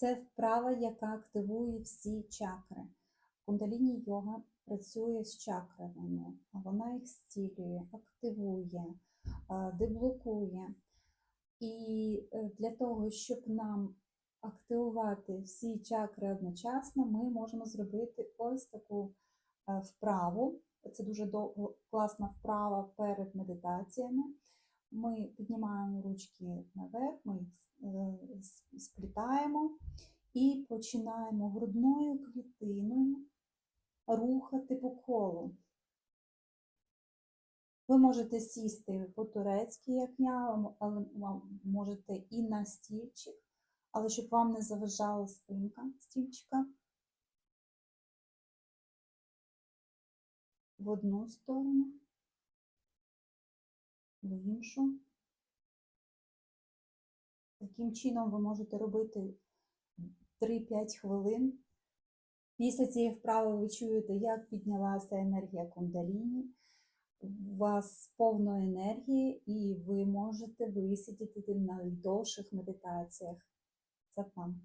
Це вправа, яка активує всі чакри. Кундаліні йога працює з чакрами, вона їх зцілює, активує, деблокує. І е, для того, щоб нам активувати всі чакри одночасно, ми можемо зробити ось таку е, вправу. Це дуже класна вправа перед медитаціями. Ми піднімаємо ручки наверх, ми їх е, сплітаємо і починаємо грудною клітиною рухати по колу. Ви можете сісти по-турецьки, як я, але можете і на стільчик, але щоб вам не заважала спинка стільчика. В одну сторону, в іншу. Таким чином ви можете робити 3-5 хвилин. Після цієї вправи ви чуєте, як піднялася енергія кундаліні. У вас повно енергії, і ви можете висидіти на найдовших медитаціях. Це вам.